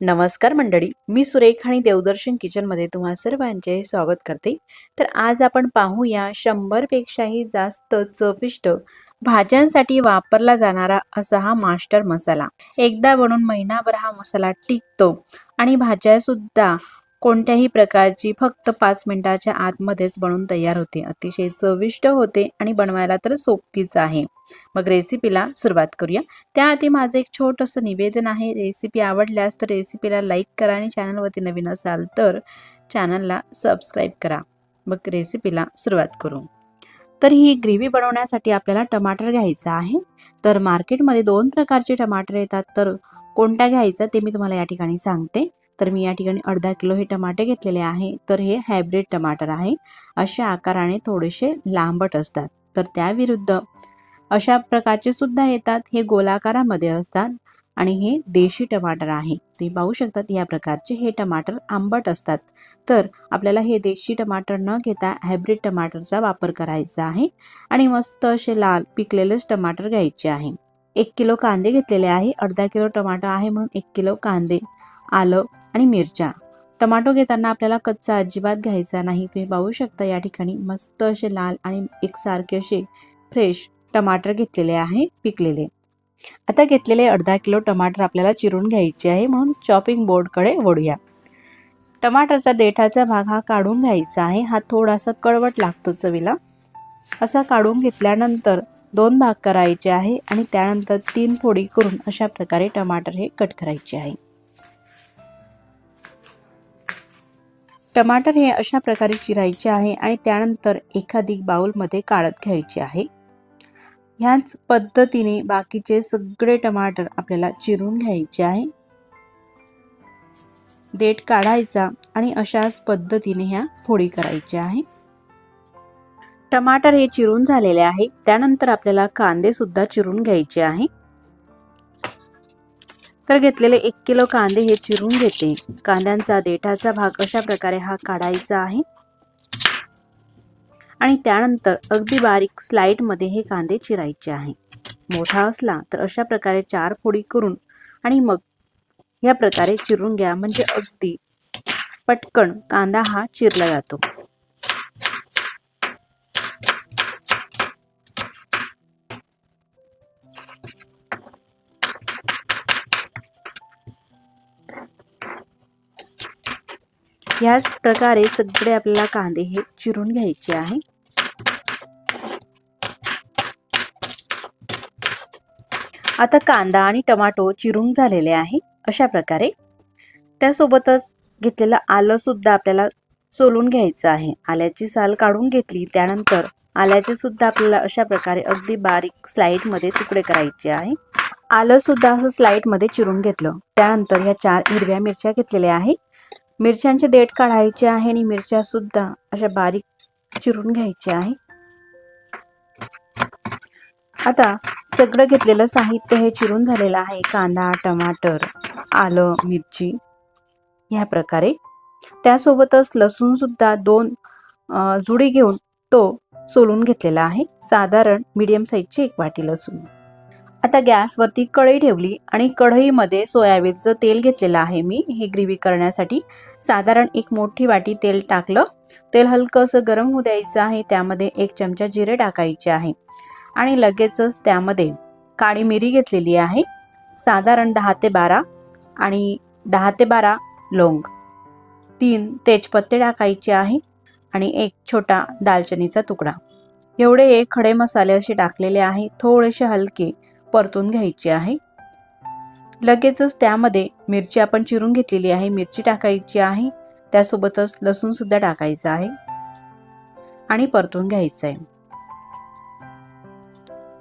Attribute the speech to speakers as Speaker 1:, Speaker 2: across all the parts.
Speaker 1: नमस्कार मंडळी मी सुरेख आणि देवदर्शन किचनमध्ये तुम्हा सर्वांचे स्वागत करते. तर आज आपण पाहूया शंभरपेक्षाही जास्त चविष्ट भाज्यांसाठी वापरला जाणारा असा हा मास्टर मसाला. एकदा बनून महिनाभर हा मसाला टिकतो आणि भाज्या सुद्धा कोणत्याही प्रकारची फक्त पाच मिनिटाच्या आतमध्येच बनवून तयार होते. अतिशय चविष्ट होते आणि बनवायला तर सोपीच आहे. मग रेसिपीला सुरुवात करूया. त्याआधी माझं एक छोटंसं निवेदन आहे. रेसिपी आवडल्यास तर रेसिपीला लाईक करा आणि चॅनलवरती नवीन असाल तर चॅनलला सबस्क्राईब करा. मग रेसिपीला सुरुवात करू. तर ही ग्रेव्ही बनवण्यासाठी आपल्याला टमाटर घ्यायचा आहे. तर मार्केटमध्ये दोन प्रकारचे टमाटर येतात. तर कोणता घ्यायचा ते मी तुम्हाला या ठिकाणी सांगते. तर मी या ठिकाणी अर्धा किलो हे टमाटे घेतलेले आहे. तर हे हायब्रिड टमाटर आहे. अशा आकाराने थोडेसे लांबट असतात. तर त्याविरुद्ध अशा प्रकारचे सुद्धा येतात. हे गोलाकारामध्ये असतात आणि हे देशी टमाटर आहे. तुम्ही पाहू शकतात या प्रकारचे हे टमाटर आंबट असतात. तर आपल्याला हे देशी टमाटर न घेता हायब्रिड टमाटरचा वापर करायचा आहे आणि मस्त असे लाल पिकलेलेच टमाटर घ्यायचे आहे. एक किलो कांदे घेतलेले आहे. अर्धा किलो टमाटर आहे म्हणून एक किलो कांदे आलं आणि मिरच्या. टमाटो घेताना आपल्याला कच्चा अजिबात घ्यायचा नाही. तुम्ही पाहू शकता या ठिकाणी मस्त असे लाल आणि एकसारखे असे फ्रेश टमाटर घेतलेले आहे पिकलेले. आता घेतलेले अर्धा किलो टमाटर आपल्याला चिरून घ्यायचे आहे म्हणून चॉपिंग बोर्डकडे वळूया. टमाटरचा देठाचा भाग हा काढून घ्यायचा आहे. हा थोडासा कळवट लागतो चवीला. असा काढून घेतल्यानंतर दोन भाग करायचे आहे आणि त्यानंतर तीन फोडी करून अशा प्रकारे टमाटर हे कट करायचे आहे. टमाटर हे अशा प्रकारे चिरायचे आहे आणि त्यानंतर एखादी बाउलमध्ये काढत घ्यायचे आहे. ह्याच पद्धतीने बाकीचे सगळे टमाटर आपल्याला चिरून घ्यायचे आहे. देठ काढायचा आणि अशाच पद्धतीने ह्या फोडी करायच्या आहे. टमाटर हे चिरून झालेले आहे. त्यानंतर आपल्याला कांदे सुद्धा चिरून घ्यायचे आहे. तर घेतलेले एक किलो कांदे हे चिरून घेते. कांद्यांचा देठाचा भाग अशा प्रकारे हा काढायचा आहे. आणि त्यानंतर अगदी बारीक स्लाईडमध्ये हे कांदे चिरायचे आहे. मोठा असला तर अशा प्रकारे चार फोडी करून आणि मग या प्रकारे चिरून घ्या. म्हणजे अगदी पटकन कांदा हा चिरला जातो. याच प्रकारे सगळे आपल्याला कांदे हे चिरून घ्यायचे आहे. आता कांदा आणि टमाटो चिरून झालेले आहे. अशा प्रकारे त्यासोबतच घेतलेलं आलं सुद्धा आपल्याला सोलून घ्यायचं आहे. आल्याची साल काढून घेतली त्यानंतर आल्याचे सुद्धा आपल्याला अशा प्रकारे अगदी बारीक स्लाईडमध्ये तुकडे करायचे आहे. आलं सुद्धा असं स्लाईडमध्ये चिरून घेतलं. त्यानंतर ह्या चार हिरव्या मिरच्या घेतलेल्या आहे. मिरच्यांचे देठ काढायचे आहे आणि मिरच्या सुद्धा अशा बारीक चिरून घ्यायच्या आहे. आता सगळं घेतलेलं साहित्य हे चिरून झालेलं आहे. कांदा टमाटर आलं मिरची ह्या प्रकारे. त्यासोबतच लसूण सुद्धा दोन जुडी घेऊन तो सोलून घेतलेला आहे. साधारण मीडियम साईजची एक वाटी लसूण. आता गॅसवरती कढई ठेवली आणि कढईमध्ये सोयाबीनचं तेल घेतलेलं आहे मी. हे ग्रेव्ही करण्यासाठी साधारण एक मोठी वाटी तेल टाकलं. तेल हलकं असं गरम होऊ द्यायचं आहे. त्यामध्ये एक चमचा जिरे टाकायचे आहे. आणि लगेचच त्यामध्ये काळी मिरी घेतलेली आहे. साधारण दहा ते बारा आणि दहा ते बारा लोंग. तीन तेजपत्ते टाकायचे आहे आणि एक छोटा दालचिनीचा तुकडा. एवढे एक खडे मसाले असे टाकलेले आहे. थोडेसे हलके परतून घ्यायची आहे. लगेचच त्यामध्ये मिरची आपण चिरून घेतलेली आहे. मिरची टाकायची आहे. त्यासोबतच लसूणसुद्धा टाकायचं आहे. आणि परतून घ्यायचं आहे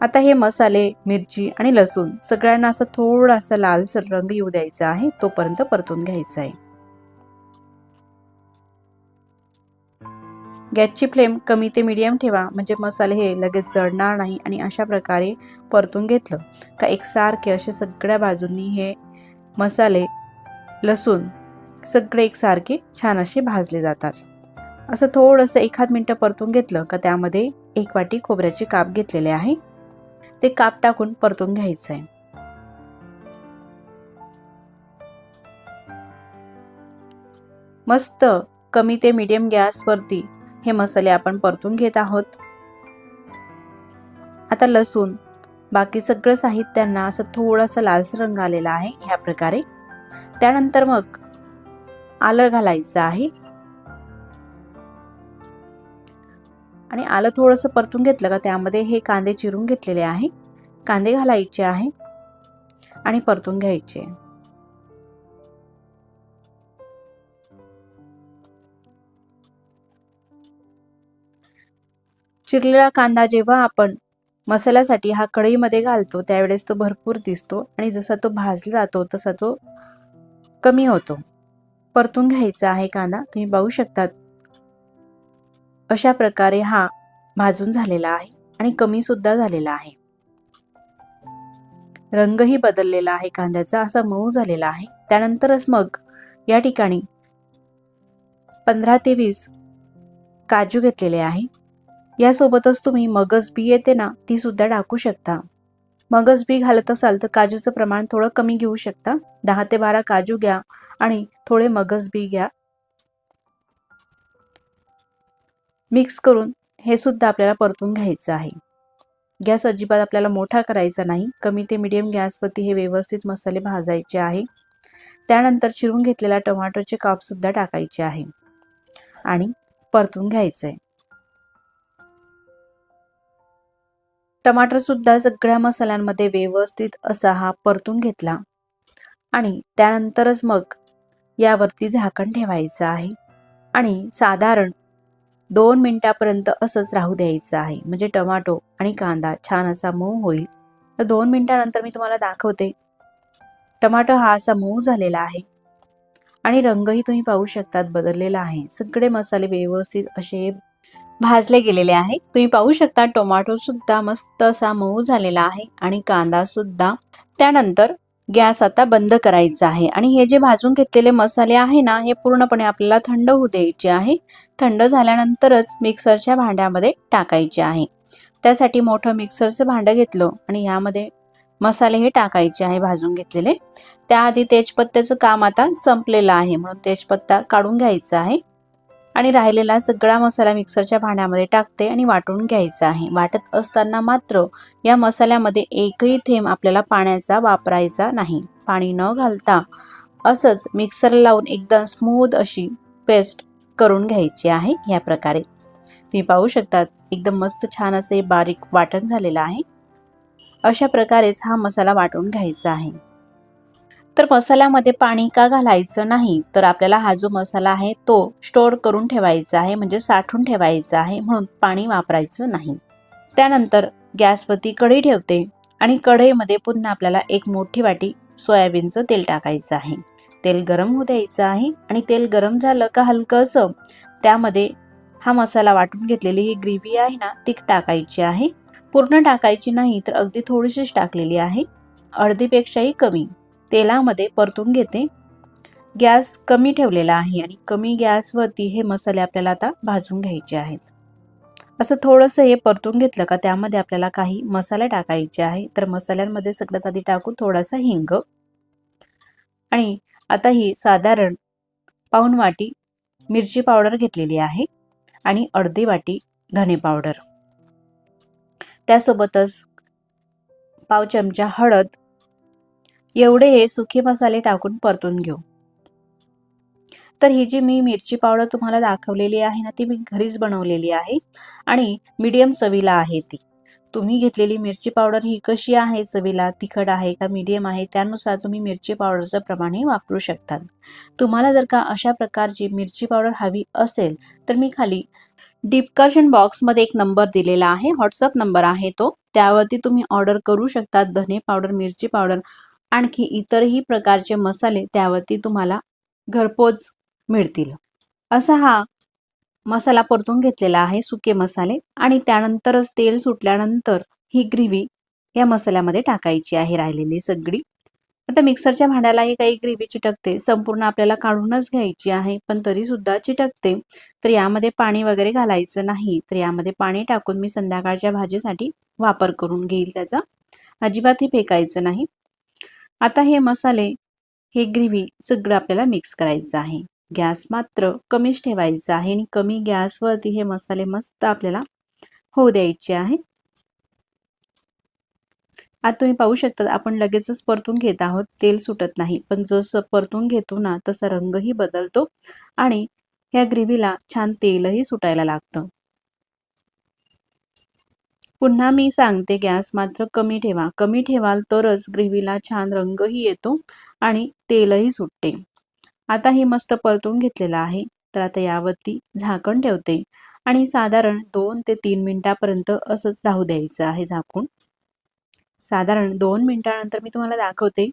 Speaker 1: आता हे मसाले मिरची आणि लसूण सगळ्यांना असं थोडासा लालसर रंग येऊ द्यायचा आहे. तोपर्यंत परतून घ्यायचा आहे गॅसची फ्लेम कमी ते मिडियम ठेवा म्हणजे मसाले हे लगेच जळणार नाही आणि अशा प्रकारे परतून घेतलं. का एकसारखे असे सगळ्या बाजूंनी हे मसाले लसूण सगळे एकसारखे छान असे भाजले जातात. असं थोडंसं एखाद मिनटं परतून घेतलं का त्यामध्ये एक वाटी खोबऱ्याचे काप घेतलेले आहे. ते काप टाकून परतून घ्यायचं आहे. मस्त कमी ते मीडियम गॅसवरती हे मसाले आपण परतून घेत आहोत. आता लसूण. बाकी सगळं साहित्यांना असं थोडासा लालसर रंग आलेला आहे ह्या प्रकारे. त्यानंतर मग आलं घालायचं आहे. आणि आलं थोडंसं परतून घेतलं का त्यामध्ये हे कांदे चिरून घेतलेले आहे. कांदे घालायचे आहे आणि परतून घ्यायचे. चिरलेला कांदा जेव्हा आपण मसाल्यासाठी हा कढईमध्ये घालतो त्यावेळेस तो भरपूर दिसतो आणि जसा तो भाजला जातो तसा तो कमी होतो. परतून घ्यायचा आहे कांदा. तुम्ही पाहू शकतात अशा प्रकारे हा भाजून झालेला आहे आणि कमी सुद्धा झालेला आहे. रंगही बदललेला आहे कांद्याचा असा मऊ झालेला आहे. त्यानंतरच मग या ठिकाणी पंधरा ते वीस काजू घेतलेले आहे. यासोबतच तुम्ही मगज बी येते ना ती सुद्धा टाकू शकता. मगज बी घालत असाल तर काजूचं प्रमाण थोडं कमी घेऊ शकता. दहा ते बारा काजू घ्या आणि थोडे मगज बी घ्या. मिक्स करून हे सुद्धा आपल्याला परतून घ्यायचं आहे. गॅस अजिबात आपल्याला मोठा करायचा नाही. कमी ते मिडियम गॅसवरती हे व्यवस्थित मसाले भाजायचे आहे. त्यानंतर चिरून घेतलेला टोमॅटोचे कापसुद्धा टाकायचे आहे. आणि परतून घ्यायचं आहे टमाटर सुद्धा सगळ्या मसाल्यांमध्ये व्यवस्थित असा हा परतून घेतला. आणि त्यानंतरच मग यावरती झाकण ठेवायचं आहे. आणि साधारण दोन मिनटापर्यंत असंच राहू द्यायचं आहे. म्हणजे टमाटो आणि कांदा छान असा मऊ होईल. तर दोन मिनटानंतर मी तुम्हाला दाखवते. टमाटो हा असा मऊ झालेला आहे. आणि रंगही तुम्ही पाहू शकतात बदललेला आहे. सगळे मसाले व्यवस्थित असे भाजले गेलेले आहे. तुम्ही पाहू शकता टोमॅटो सुद्धा मस्त असा मऊ झालेला आहे आणि कांदा सुद्धा. त्यानंतर गॅस आता बंद करायचा आहे आणि हे जे भाजून घेतलेले मसाले आहे ना हे पूर्णपणे आपल्याला थंड होऊ द्यायचे आहे. थंड झाल्यानंतरच मिक्सरच्या भांड्यामध्ये टाकायचे आहे. त्यासाठी मोठं मिक्सरचं भांडं घेतलं आणि यामध्ये मसाले हे टाकायचे आहे भाजून घेतलेले. त्याआधी तेजपत्त्याचं काम आता संपलेलं आहे म्हणून तेजपत्ता काढून घ्यायचा आहे. आणि राहिलेला सगळा मसाला मिक्सरच्या भांड्यामध्ये टाकते आणि वाटून घ्यायचा आहे. वाटत असताना मात्र या मसाल्यामध्ये एकही थेंब आपल्याला पाण्याचा वापरायचा नाही. पाणी न घालता असंच मिक्सर लावून एकदम स्मूथ अशी पेस्ट करून घ्यायची आहे या प्रकारे. तुम्ही पाहू शकतात एकदम मस्त छान असे बारीक वाटण झालेलं आहे. अशा प्रकारेच हा मसाला वाटून घ्यायचा आहे. तर मसाल्यामध्ये पाणी का घालायचं नाही? तर आपल्याला हा जो मसाला आहे तो स्टोअर करून ठेवायचा आहे म्हणजे साठून ठेवायचा आहे म्हणून पाणी वापरायचं नाही. त्यानंतर गॅसवरती कढई ठेवते आणि कढईमध्ये पुन्हा आपल्याला एक मोठी वाटी सोयाबीनचं तेल टाकायचं आहे. तेल गरम होऊ द्यायचं आहे आणि तेल गरम झालं का हलकंसं त्यामध्ये हा मसाला वाटून घेतलेली ही ग्रेव्ही आहे ना ती टाकायची आहे. पूर्ण टाकायची नाही तर अगदी थोडीशीच टाकलेली आहे. अर्धीपेक्षाही कमी. तेलामध्ये परतून घेते. गॅस कमी ठेवलेला आहे आणि कमी गॅसवरती हे मसाले आपल्याला आता भाजून घ्यायचे आहेत. असं थोडंसं हे परतून घेतलं का त्यामध्ये आपल्याला काही मसाले टाकायचे आहे. तर मसाल्यांमध्ये सगळ्यात आधी टाकू थोडासा हिंग. आणि आता ही साधारण पाऊन वाटी मिरची पावडर घेतलेली आहे आणि अर्धी वाटी धने पावडर. त्यासोबतच पाव चमचा हळद एवढे हे सुके मसाले टाकून परतून घेऊ. तर ही जी मी मिरची पावडर तुम्हाला दाखवलेली आहे ना ती मी घरीच बनवलेली आहे आणि मीडियम चवीला आहे ती. तुम्ही घेतलेली मिरची पावडर ही कशी आहे चवीला तिखट आहे का मीडियम आहे त्यानुसार तुम्ही मिरची पावडरचं प्रमाणही वापरू शकतात तुम्हाला जर का अशा प्रकारची मिरची पावडर हवी असेल तर मी खाली डिस्कशन बॉक्समध्ये एक नंबर दिलेला आहे व्हॉट्सअप नंबर आहे तो. त्यावरती तुम्ही ऑर्डर करू शकता धने पावडर मिरची पावडर. आणखी इतरही प्रकारचे मसाले त्यावरती तुम्हाला घरपोच मिळतील. असा हा मसाला परतून घेतलेला आहे सुके मसाले. आणि त्यानंतरच तेल सुटल्यानंतर ही ग्रेव्ही या मसाल्यामध्ये टाकायची आहे राहिलेली सगळी. आता मिक्सरच्या भांड्यालाही काही ग्रेव्ही चिटकते. संपूर्ण आपल्याला काढूनच घ्यायची आहे पण तरी सुद्धा चिटकते. तर यामध्ये पाणी वगैरे घालायचं नाही. तर यामध्ये पाणी टाकून मी संध्याकाळच्या भाजीसाठी वापर करून घेईल त्याचा. अजिबातही फेकायचं नाही. आता हे मसाले हे ग्रेव्ही सगळं आपल्याला मिक्स करायचं आहे. गॅस मात्र कमीच ठेवायचा आहे आणि कमी गॅसवरती हे मसाले मस्त आपल्याला होऊ द्यायचे आहे. आता तुम्ही पाहू शकता आपण लगेचच परतून घेत आहोत. तेल सुटत नाही पण जसं परतून घेतो ना तसा रंगही बदलतो आणि ह्या ग्रेव्हीला छान तेलही सुटायला लागतं. पुन्हा मी सांगते गॅस मात्र कमी ठेवा. कमी ठेवाल तरच ग्रेव्हीला छान रंगही येतो आणि तेलही सुटते. आता हे मस्त परतून घेतलेलं आहे. तर आता यावरती झाकण ठेवते आणि साधारण दोन ते तीन मिनिटापर्यंत असंच राहू द्यायचं आहे झाकून. साधारण दोन मिनिटानंतर मी तुम्हाला दाखवते.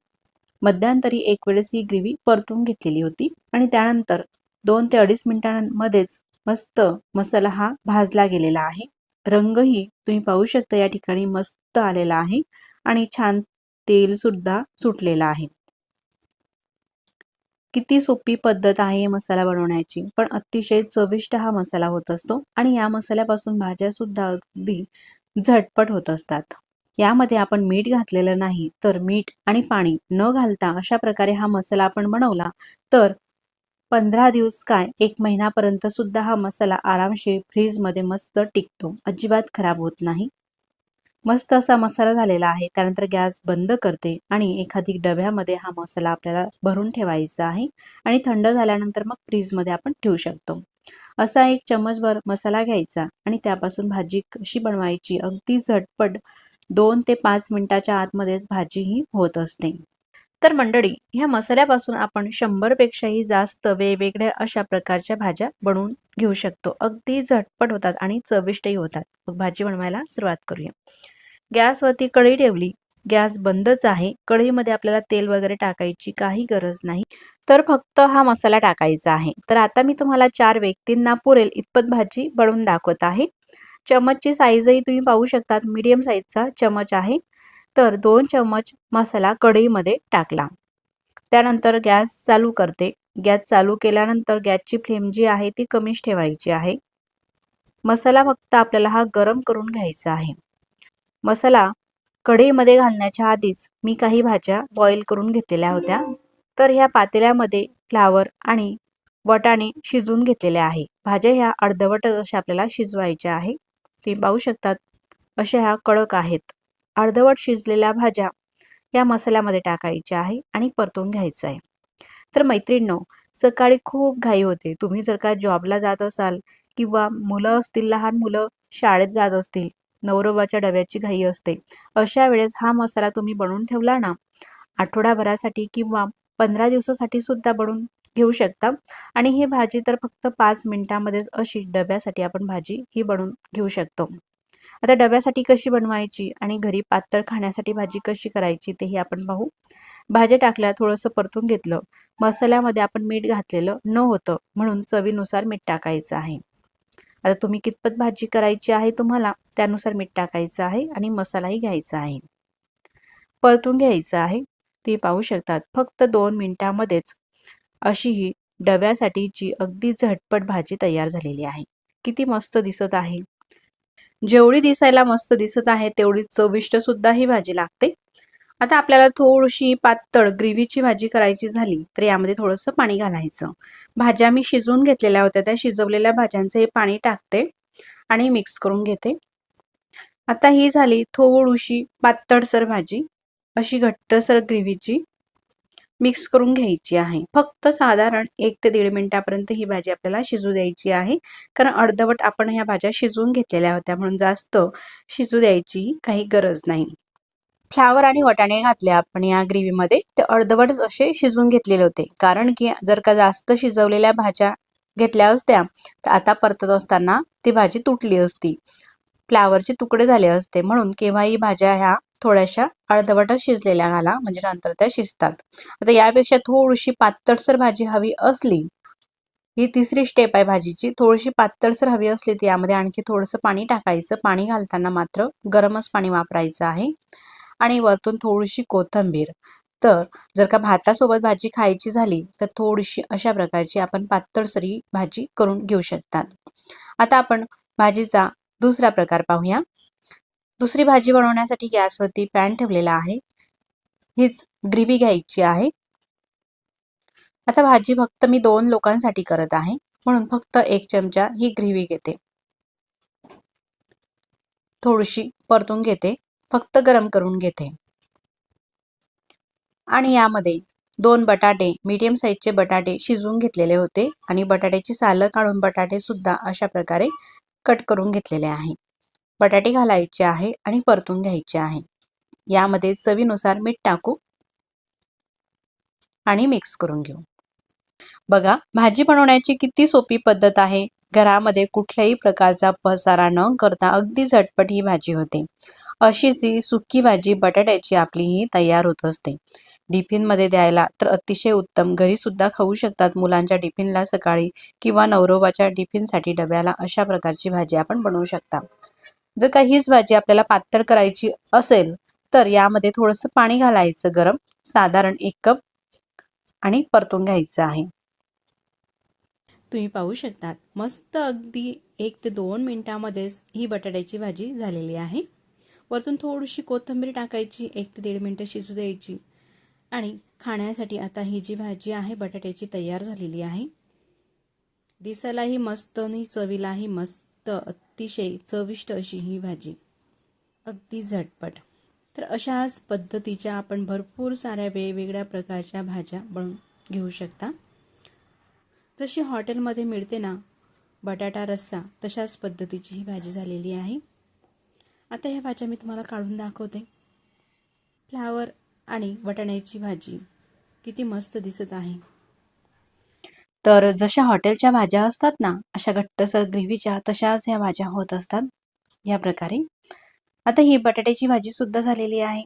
Speaker 1: मध्यंतरी एक वेळेस ही ग्रेव्ही परतून घेतलेली होती आणि त्यानंतर दोन ते अडीच मिनिटांमध्येच मस्त मसाला हा भाजला गेलेला आहे. रंगही तुम्ही पाहू शकता या ठिकाणी मस्त आलेला आहे आणि छान तेल सुद्धा सुटलेला आहे. किती सोपी पद्धत आहे मसाला बनवण्याची पण अतिशय चविष्ट हा मसाला होत असतो आणि या मसाल्यापासून भाज्या सुद्धा अगदी झटपट होत असतात. यामध्ये आपण मीठ घातलेलं नाही तर मीठ आणि पाणी न घालता अशा प्रकारे हा मसाला आपण बनवला तर पंधरा दिवस काय? एक महिनापर्यंत सुद्धा हा मसाला आरामशीर फ्रीजमध्ये मस्त टिकतो. अजिबात खराब होत नाही. मस्त असा मसाला झालेला आहे. त्यानंतर गॅस बंद करते आणि एखादी डब्यामध्ये हा मसाला आपल्याला भरून ठेवायचा आहे आणि थंड झाल्यानंतर मग फ्रीजमध्ये आपण ठेवू शकतो. असा एक चमचभर मसाला घ्यायचा आणि त्यापासून भाजी कशी बनवायची अगदी झटपट दोन ते पाच मिनिटाच्या आतमध्येच भाजी ही होत असते. तर मंडळी ह्या मसाल्यापासून आपण शंभरपेक्षाही जास्त वेगवेगळ्या अशा प्रकारच्या भाज्या बनवून घेऊ शकतो. अगदी झटपट होतात आणि चविष्टही होतात. मग भाजी बनवायला सुरुवात करूया. गॅसवरती कढई ठेवली. गॅस बंदच आहे. कढईमध्ये आपल्याला तेल वगैरे टाकायची काही गरज नाही. तर फक्त हा मसाला टाकायचा आहे. तर आता मी तुम्हाला चार व्यक्तींना पुरेल इतपत भाजी बनवून दाखवत आहे. चमचची साईजही तुम्ही पाहू शकतात. मीडियम साईजचा चमच आहे. तर दोन चम्मच मसाला कढईमध्ये टाकला. त्यानंतर गॅस चालू करते. गॅस चालू केल्यानंतर गॅसची फ्लेम जी आहे ती कमीच ठेवायची आहे. मसाला फक्त आपल्याला हा गरम करून घ्यायचा आहे. मसाला कढईमध्ये घालण्याच्या आधीच मी काही भाज्या बॉईल करून घेतलेल्या होत्या. तर ह्या पातेल्यामध्ये फ्लावर आणि वटाणे शिजवून घेतलेल्या आहे. भाज्या ह्या अर्धवटच अशा आपल्याला शिजवायच्या आहे. तुम्ही पाहू शकतात अशा ह्या कडक आहेत. अर्धवट शिजलेल्या भाज्या या मसाल्यामध्ये टाकायच्या आहे आणि परतून घ्यायचं आहे. तर मैत्रिणींनो सकाळी खूप घाई होते. तुम्ही जर का जॉबला जात असाल किंवा मुलं असतील लहान मुलं शाळेत जात असतील नवरोबाच्या डब्याची घाई असते अशा वेळेस हा मसाला तुम्ही बनवून ठेवला ना आठवडाभरासाठी किंवा पंधरा दिवसासाठी सुद्धा बनवून घेऊ शकता. आणि ही भाजी तर फक्त पाच मिनिटामध्येच अशी डब्यासाठी आपण भाजी ही बनवून घेऊ शकतो. आता डब्यासाठी कशी बनवायची आणि घरी पातळ खाण्यासाठी भाजी कशी करायची तेही आपण पाहू. भाज्या टाकल्या थोडंसं परतून घेतलं. मसाल्यामध्ये आपण मीठ घातलेलं न होतं म्हणून चवीनुसार मीठ टाकायचं आहे. आता तुम्ही कितपत भाजी करायची आहे तुम्हाला त्यानुसार मीठ टाकायचं आहे आणि मसालाही घ्यायचा आहे. परतून घ्यायचं आहे. ते पाहू शकतात फक्त दोन मिनिटांमध्येच अशी ही डब्यासाठीची अगदी झटपट भाजी तयार झालेली आहे. किती मस्त दिसत आहे. जेवढी दिसायला मस्त दिसत आहे तेवढी चविष्ट सुद्धा ही भाजी लागते. आता आपल्याला थोडीशी पातळ ग्रेव्हीची भाजी करायची झाली तर यामध्ये थोडंसं पाणी घालायचं. भाज्या मी शिजवून घेतलेल्या होत्या त्या शिजवलेल्या भाज्यांचं हे पाणी टाकते आणि मिक्स करून घेते. आता ही झाली थोडीशी पातळसर भाजी अशी घट्टसर ग्रेव्हीची. मिक्स करून घ्यायची आहे. फक्त साधारण एक ते दीड मिनिटापर्यंत ही भाजी आपल्याला शिजू द्यायची आहे. कारण अर्धवट आपण ह्या भाज्या शिजवून घेतलेल्या होत्या. म्हणून जास्त शिजू द्यायची काही गरज नाही. फ्लावर आणि वटाणे घातले आपण या ग्रेव्हीमध्ये. ते अर्धवटच असे शिजून घेतलेले होते. कारण की जर का जास्त शिजवलेल्या भाज्या घेतल्या असत्या तर आता परतत असताना ती भाजी तुटली असती. फ्लावरचे तुकडे झाले असते. म्हणून केव्हाही भाज्या ह्या थोड्याशा अर्धवटच शिजलेल्या घाला. म्हणजे नंतर त्या शिजतात. आता यापेक्षा थोडीशी पातळसर भाजी हवी असली ही तिसरी स्टेप आहे भाजीची. थोडीशी पातळसर हवी असली तर यामध्ये आणखी थोडंसं पाणी टाकायचं. पाणी घालताना मात्र गरमच पाणी वापरायचं आहे. आणि वरतून थोडीशी कोथंबीर. तर जर का भातासोबत भाजी खायची झाली तर थोडीशी अशा प्रकारची आपण पातळसरी भाजी करून घेऊ शकतात. आता आपण भाजीचा दुसरा प्रकार पाहूया. दुसरी भाजी बनवण्यासाठी गॅसवरती पॅन ठेवलेला आहे. हीच ग्रेव्ही घ्यायची आहे. आता भाजी फक्त मी दोन लोकांसाठी करत आहे. म्हणून फक्त एक चमचा ही ग्रेव्ही घेते. थोडीशी परतून घेते. फक्त गरम करून घेते. आणि यामध्ये दोन बटाटे मीडियम साईजचे बटाटे शिजवून घेतलेले होते. आणि बटाट्याची सालं काढून बटाटे सुद्धा अशा प्रकारे कट करून घेतलेले आहे. बटाटे घालायचे आहे आणि परतून घ्यायचे आहे. यामध्ये चवीनुसार मीठ टाकू आणि मिक्स करून घेऊ. बघा भाजी बनवण्याची किती सोपी पद्धत आहे. घरामध्ये कुठल्याही प्रकारचा पसारा न करता अगदी झटपट ही भाजी होते. अशीच ही सुकी भाजी बटाट्याची आपली ही तयार होत असते. टिफिनमध्ये द्यायला तर अतिशय उत्तम. घरी सुद्धा खाऊ शकतात मुलांच्या टिफिनला सकाळी किंवा नवरोबाच्या टिफिनसाठी डब्याला अशा प्रकारची भाजी आपण बनवू शकता. जर का हीच भाजी आपल्याला पातळ करायची असेल तर यामध्ये थोडंसं पाणी घालायचं गरम साधारण एक कप आणि परतून घ्यायचं आहे. तुम्ही पाहू शकतात मस्त अगदी एक ते दोन मिनिटामध्येच ही बटाट्याची भाजी झालेली आहे. वरतून थोडीशी कोथिंबीर टाकायची एक ते दीड मिनटं शिजू द्यायची. आणि खाण्यासाठी आता ही जी भाजी आहे बटाट्याची तयार झालेली आहे. दिसायलाही मस्त आणि चवीलाही मस्त अतिशय चविष्ट अशी ही भाजी. अगदी झटपट. तर अशाच पद्धतीच्या आपण भरपूर साऱ्या वेगवेगळ्या प्रकारच्या भाज्या बनवून घेऊ शकता. जशी हॉटेलमध्ये मिळते ना बटाटा रस्सा तशाच पद्धतीची ही भाजी झालेली आहे. आता ह्या भाज्या मी तुम्हाला काढून दाखवते. फ्लावर आणि वटाण्याची भाजी. किती मस्त दिसत आहे. तर जशा हॉटेलच्या भाज्या असतात ना अशा घट्टसर ग्रेव्हीच्या तशाच ह्या भाज्या होत असतात. या प्रकारे. आता ही बटाट्याची भाजी सुद्धा झालेली आहे.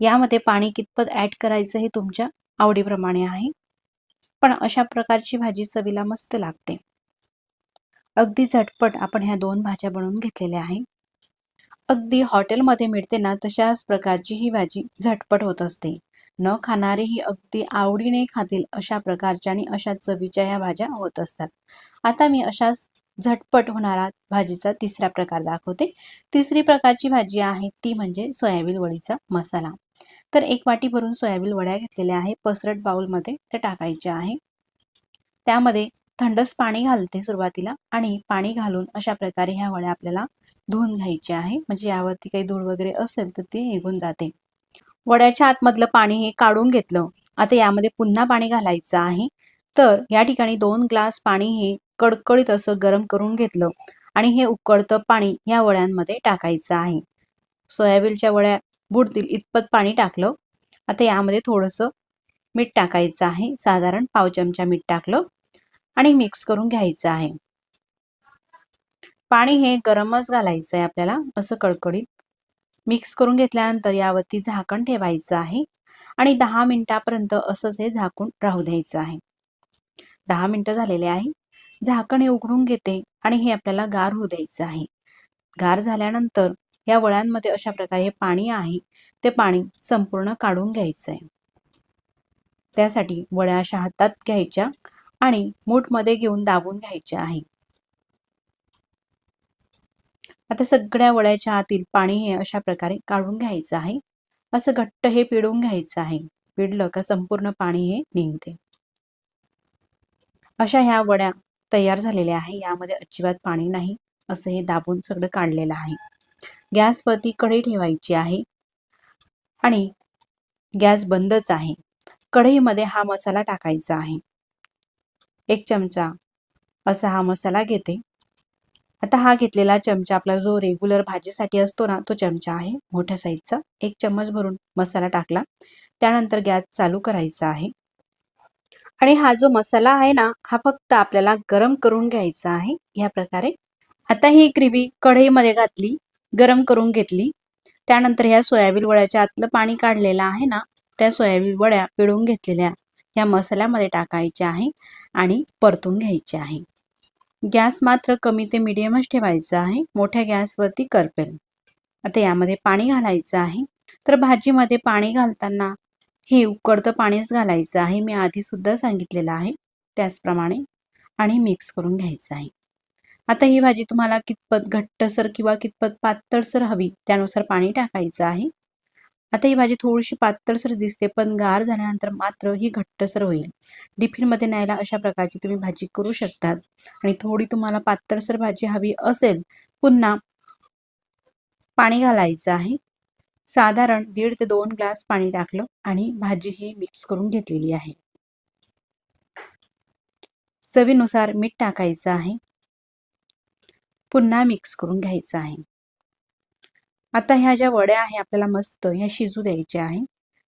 Speaker 1: यामध्ये पाणी कितपत ऍड करायचं हे तुमच्या आवडीप्रमाणे आहे. पण अशा प्रकारची भाजी चवीला मस्त लागते. अगदी झटपट आपण ह्या दोन भाज्या बनवून घेतलेल्या आहे. अगदी हॉटेलमध्ये मिळते ना तशाच प्रकारची ही भाजी झटपट होत असते. न खाणारे ही अगदी आवडीने खातील अशा प्रकारच्या आणि अशा चवीच्या ह्या भाज्या होत असतात. आता मी अशाच झटपट होणारा भाजीचा तिसरा प्रकार दाखवते. तिसरी प्रकारची भाजी आहे ती म्हणजे सोयाबीन वडीचा मसाला. तर एक वाटी भरून सोयाबीन वड्या घेतलेल्या आहे पसरट बाउलमध्ये ते टाकायच्या आहे. त्यामध्ये थंडस पाणी घालते सुरुवातीला आणि पाणी घालून अशा प्रकारे ह्या वड्या आपल्याला धुवून घ्यायची आहे. म्हणजे यावरती काही धूळ वगैरे असेल तर ती निघून जाते. वड्याच्या आतमधलं पाणी हे काढून घेतलं. आता यामध्ये पुन्हा पाणी घालायचं आहे. तर या ठिकाणी दोन ग्लास पाणी हे कडकडीत असं गरम करून घेतलं. आणि हे उकळतं पाणी या वड्यांमध्ये टाकायचं आहे. सोयाबीनच्या वड्या बुडतील इतपत पाणी टाकलं. आता यामध्ये थोडंसं मीठ टाकायचं आहे. साधारण पाव चमचा मीठ टाकलं. आणि मिक्स करून घ्यायचं आहे. पाणी हे गरमच घालायचं आहे आपल्याला असं कडकडीत. मिक्स करून घेतल्यानंतर यावरती झाकण ठेवायचं आहे आणि दहा मिनिटापर्यंत असंच हे झाकून राहू द्यायचं आहे. दहा मिनटं झालेले आहे. झाकण हे उघडून घेते आणि हे आपल्याला गार होऊ द्यायचं आहे. गार झाल्यानंतर या वळ्यांमध्ये अशा प्रकारे पाणी आहे ते पाणी संपूर्ण काढून घ्यायचं आहे त्यासाठी वळ्या अशा हातात घ्यायच्या आणि मूठमध्ये घेऊन दाबून घ्यायच्या आहे. आता सगळ्या वड्याच्या आतील पाणी हे अशा प्रकारे काढून घ्यायचं आहे. असं घट्ट हे पिळून घ्यायचं आहे. पिळलं का संपूर्ण पाणी हे निघते. अशा ह्या वड्या तयार झालेल्या आहे. यामध्ये अजिबात पाणी नाही. असं हे दाबून सगळं काढलेलं आहे. गॅसवरती कढई ठेवायची आहे. आणि गॅस बंदच आहे. कढईमध्ये हा मसाला टाकायचा आहे. एक चमचा असा हा मसाला घेते. आता हा घेतलेला चमचा आपला जो रेग्युलर भाजीसाठी असतो ना तो चमचा आहे मोठ्या साईजचा एक चम्मच भरून मसाला टाकला. त्यानंतर गॅस चालू करायचा आहे. आणि हा जो मसाला आहे ना हा फक्त आपल्याला गरम करून घ्यायचा आहे. या प्रकारे. आता ही ग्रेव्ही कढईमध्ये घातली गरम करून घेतली. त्यानंतर ह्या सोयाबीन वड्याच्या आतलं पाणी काढलेलं आहे ना त्या सोयाबीन वड्या पिळून घेतलेल्या ह्या मसाल्यामध्ये टाकायच्या आहे आणि परतून घ्यायच्या आहे. गॅस मात्र कमी ते मिडियमच ठेवायचा आहे. मोठ्या गॅसवरती करपेल. आता यामध्ये पाणी घालायचं आहे. तर भाजीमध्ये पाणी घालताना हे उकडतं पाणीच घालायचं आहे. मी आधीसुद्धा सांगितलेलं आहे. त्याचप्रमाणे आणि मिक्स करून घ्यायचं आहे. आता ही भाजी तुम्हाला कितपत घट्टसर किंवा कितपत पातळसर हवी त्यानुसार पाणी टाकायचं आहे. आता ही भाजी थोडीशी पातळसर दिसते पण गार झाल्यानंतर मात्र ही घट्टसर होईल. टिफिनमध्ये न्यायला अशा प्रकारची तुम्ही भाजी करू शकतात. आणि थोडी तुम्हाला पातळसर भाजी हवी असेल पुन्हा पाणी घालायचं आहे. साधारण दीड ते दोन ग्लास पाणी टाकलं आणि भाजी ही मिक्स करून घेतलेली आहे. चवीनुसार मीठ टाकायचं आहे. पुन्हा मिक्स करून घ्यायचं आहे. आता ह्या ज्या वड्या आहे आपल्याला मस्त ह्या शिजू द्यायच्या आहे.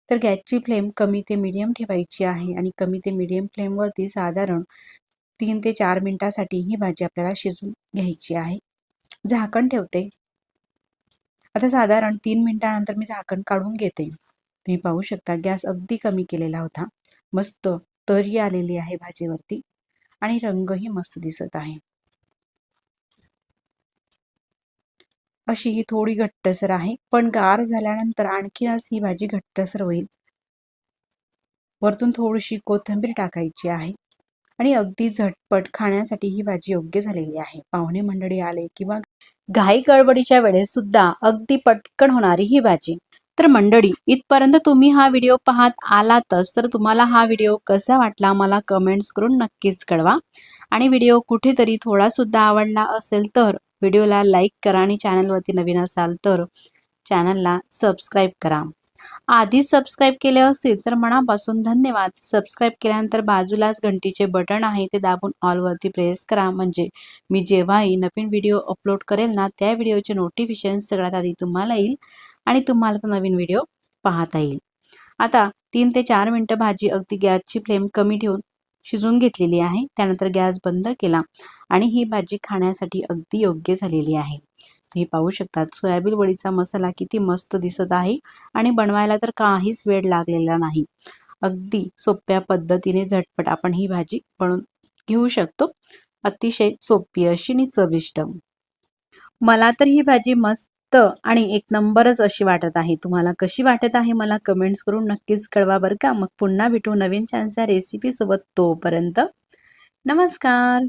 Speaker 1: तर गॅसची फ्लेम कमी ते मिडियम ठेवायची आहे आणि कमी ते मीडियम फ्लेमवरती साधारण तीन ते चार मिनिटासाठी ही भाजी आपल्याला शिजून घ्यायची आहे. झाकण ठेवते. आता साधारण तीन मिनटानंतर मी झाकण काढून घेते. तुम्ही पाहू शकता गॅस अगदी कमी केलेला होता. मस्त तरी आलेली आहे भाजीवरती आणि रंगही मस्त दिसत आहे. अशी ही थोडी घट्टसर आहे. पण गार झाल्यानंतर आणखीनच ही भाजी घट्टसर होईल. वरतून थोडीशी कोथिंबीर टाकायची आहे. आणि अगदी झटपट खाण्यासाठी ही भाजी योग्य झालेली आहे. पाहुणे मंडळी आले किंवा घाई गडबडीच्या वेळेस सुद्धा अगदी पटकन होणारी ही भाजी. तर मंडळी इथपर्यंत तुम्ही हा व्हिडिओ पाहत आलातच तर तुम्हाला हा व्हिडिओ कसा वाटला मला कमेंट्स करून नक्कीच कळवा. आणि व्हिडिओ कुठेतरी थोडा सुद्धा आवडला असेल तर व्हिडिओला लाईक करा आणि चॅनलवरती नवीन असाल तर चॅनलला सबस्क्राईब करा. आधीच सबस्क्राईब केले असतील तर मनापासून धन्यवाद. सबस्क्राईब केल्यानंतर बाजूलाच घंटीचे बटन आहे ते दाबून ऑलवरती प्रेस करा. म्हणजे मी जेव्हाही नवीन व्हिडिओ अपलोड करेल ना त्या व्हिडिओचे नोटिफिकेशन सगळ्यात आधी तुम्हाला येईल आणि तुम्हाला तो नवीन व्हिडिओ पाहता येईल. आता तीन ते चार मिनटं भाजी अगदी गॅसची फ्लेम कमी ठेवून शिजून घेतलेली आहे. त्यानंतर गॅस बंद केला आणि ही भाजी खाण्यासाठी अगदी योग्य झालेली आहे. तुम्ही पाहू शकतात सोयाबीन वडीचा मसाला किती मस्त दिसत आहे आणि बनवायला तर काहीच वेळ लागलेला नाही. अगदी सोप्या पद्धतीने झटपट आपण ही भाजी बनवून घेऊ शकतो. अतिशय सोपी अशी आणि चविष्ट. मला तर ही भाजी मस्त मस्त आणि एक नंबरच अशी वाटत आहे. तुम्हाला कशी वाटत आहे मला कमेंट्स करून नक्कीच कळवा बरं का. मग पुन्हा भेटू नवीन छानशा रेसिपीसोबत तोपर्यंत. नमस्कार.